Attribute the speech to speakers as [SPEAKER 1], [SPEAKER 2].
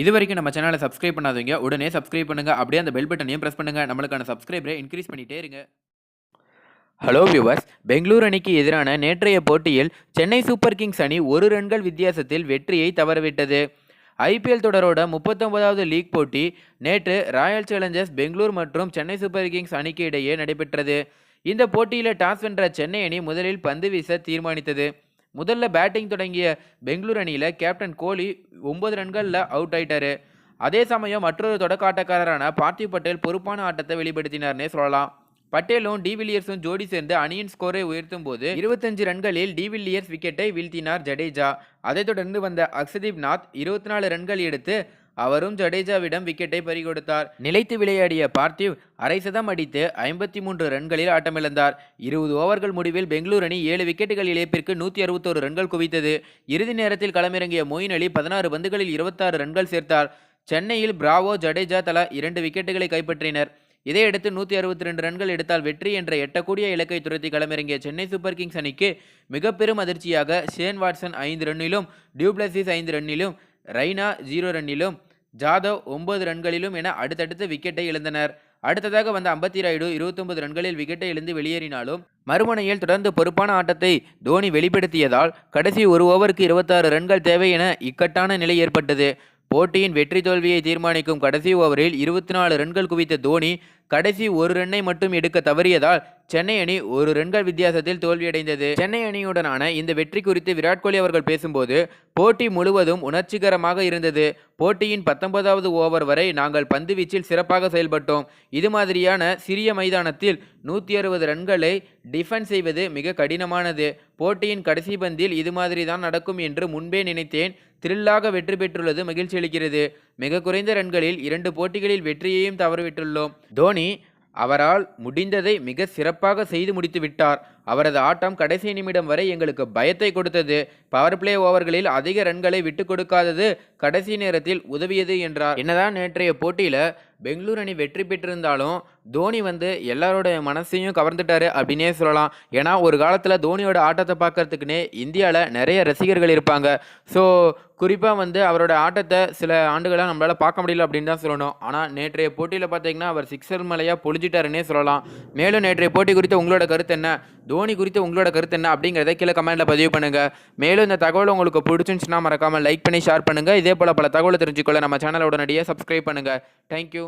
[SPEAKER 1] இது வரைக்கும் நம்ம சேனலை சப்ஸ்கிரைப் பண்ணாதவங்க உடனே சப்ஸ்கிரைப் பண்ணுங்க. அப்படியே அந்த பெல் பட்டனையும் பிரஸ் பண்ணுங்க. நம்மளுக்கான சப்ஸ்கிரைபரை இன்க்ரீஸ் பண்ணிட்டே இருங்க. ஹலோ வியூவர்ஸ் பெங்களூர் அணிக்கு எதிரான நேற்றைய போட்டியில் சென்னை சூப்பர் கிங்ஸ் அணி ஒரு ரன்கள் வித்தியாசத்தில் வெற்றியை தவறவிட்டது. ஐபிஎல் தொடரோட முப்பத்தொன்பதாவது லீக் போட்டி நேற்று ராயல் சேலஞ்சர்ஸ் பெங்களூர் மற்றும் சென்னை சூப்பர் கிங்ஸ் அணிக்கு இடையே நடைபெற்றது. இந்த போட்டியில் டாஸ் வென்ற சென்னை அணி முதலில் பந்து வீச தீர்மானித்தது. முதல்ல பேட்டிங் தொடங்கிய பெங்களூர் அணியில் கேப்டன் கோலி ஒன்பது ரன்களில் அவுட் ஆயிட்டாரு. அதே சமயம் மற்றொரு தொடக்க ஆட்டக்காரரான பார்த்திவ் பட்டேல் பொறுப்பான ஆட்டத்தை வெளிப்படுத்தினார்னே சொல்லலாம். பட்டேலும் டிவில்லியர்ஸும் ஜோடி சேர்ந்து அணியின் ஸ்கோரை உயர்த்தும் போது இருபத்தஞ்சு ரன்களில் டிவில்லியர்ஸ் விக்கெட்டை வீழ்த்தினார் ஜடேஜா. அதைத் தொடர்ந்து வந்த அக்ஷதீப் நாத் இருபத்தி நாலு ரன்கள் எடுத்து அவரும் ஜடேஜாவிடம் விக்கெட்டை பறிகொடுத்தார். நிலைத்து விளையாடிய பார்த்திவ் அரை சதம் அடித்து ஐம்பத்தி மூன்று ரன்களில் ஆட்டமிழந்தார். இருபது ஓவர்கள் முடிவில் பெங்களூர் அணி ஏழு விக்கெட்டுகள் இழப்பிற்கு நூற்றி அறுபத்தோரு ரன்கள் குவித்தது. இறுதி நேரத்தில் களமிறங்கிய மொயின் அலி பதினாறு பந்துகளில் இருபத்தாறு ரன்கள் சேர்த்தார். சென்னையில் பிராவோ ஜடேஜா தலா இரண்டு விக்கெட்டுகளை கைப்பற்றினர். இதையடுத்து நூற்றி அறுபத்தி ரெண்டு ரன்கள் எடுத்தால் வெற்றி என்ற எட்டக்கூடிய இலக்கை துரத்தி களமிறங்கிய சென்னை சூப்பர் கிங்ஸ் அணிக்கு மிக பெரும் அதிர்ச்சியாக ஷேன் வாட்சன் ஐந்து ரன்னிலும் டியூப்ளசிஸ் ஐந்து ரன்னிலும் ரெய்னா ஜீரோ ரன்னிலும் ஜாதவ் ஒன்பது ரன்களிலும் என அடுத்தடுத்து விக்கெட்டை இழந்தனர். அடுத்ததாக வந்த அம்பத்தி ராயுடு இருபத்தொன்பது ரன்களில் விக்கெட்டை இழந்து வெளியேறினாலும் மறுமுனையில் தொடர்ந்து பொறுப்பான ஆட்டத்தை தோனி வெளிப்படுத்தியதால் கடைசி ஒரு ஓவருக்கு இருபத்தாறு ரன்கள் தேவை என இக்கட்டான நிலை ஏற்பட்டது. போட்டியின் வெற்றி தோல்வியை தீர்மானிக்கும் கடைசி ஓவரில் இருபத்தி நாலு ரன்கள் குவித்த தோனி கடைசி ஒரு ரன்னை மட்டும் எடுக்க தவறியதால் சென்னை அணி ஒரு ரன்கள் வித்தியாசத்தில் தோல்வியடைந்தது. சென்னை அணியுடனான இந்த வெற்றி குறித்து விராட் கோலி அவர்கள் பேசும்போது போட்டி முழுவதும் உணர்ச்சிகரமாக இருந்தது. போட்டியின் பத்தொன்பதாவது ஓவர் வரை நாங்கள் பந்து வீச்சில் சிறப்பாக செயல்பட்டோம். இது மாதிரியான சிறிய மைதானத்தில் நூற்றி அறுபது ரன்களை டிஃபென்ஸ் செய்வது மிக கடினமானது. போட்டியின் கடைசி பந்தில் இது மாதிரி தான் நடக்கும் என்று முன்பே நினைத்தேன். த்ரில்லாக வெற்றி பெற்றுள்ளது மகிழ்ச்சி அளிக்கிறது. மிக குறைந்த ரன்களில் இரண்டு போட்டிகளில் வெற்றியையும் தவறவிட்டுள்ளோம். தோனி அவரால் முடிந்ததை மிக சிறப்பாக செய்து முடித்து விட்டார். அவரது ஆட்டம் கடைசி நிமிடம் வரை எங்களுக்கு பயத்தை கொடுத்தது. பவர் பிளே ஓவர்களில் அதிக ரன்களை விட்டு கொடுக்காதது கடைசி நேரத்தில் உதவியது என்றார். என்னதான் நேற்றைய போட்டியில் பெங்களூர் அணி வெற்றி பெற்றிருந்தாலும் தோனி வந்து எல்லாரோட மனசையும் கவர்ந்துட்டாரு அப்படின்னே சொல்லலாம். ஏன்னா ஒரு காலத்தில் தோனியோட ஆட்டத்தை பார்க்கறதுக்குன்னே இந்தியாவில் நிறைய ரசிகர்கள் இருப்பாங்க. ஸோ குறிப்பாக வந்து அவரோட ஆட்டத்தை சில ஆண்டுகளாக நம்மளால் பார்க்க முடியல அப்படின்னு தான் சொல்லணும். ஆனால் நேற்றைய போட்டியில் பார்த்தீங்கன்னா அவர் சிக்ஸர் மலையாக பொழிஞ்சிட்டாருன்னே சொல்லலாம். மேலும் நேற்றைய போட்டி குறித்து உங்களோட கருத்து என்ன? தோனி குறித்து உங்களோட கருத்து என்ன? அப்படிங்கிறத கீழே கமெண்ட்டில் பதிவு பண்ணுங்கள் மேலும் இந்த தகவல் உங்களுக்கு பிடிச்சிருந்துச்சுன்னா மறக்காமல் லைக் பண்ணி ஷேர் பண்ணுங்கள் இதே போல் பல தகவலை தெரிஞ்சுக்கொள்ள நம்ம சேனலை உடனடியாக சப்ஸ்கிரைப் பண்ணுங்கள் தேங்க்யூ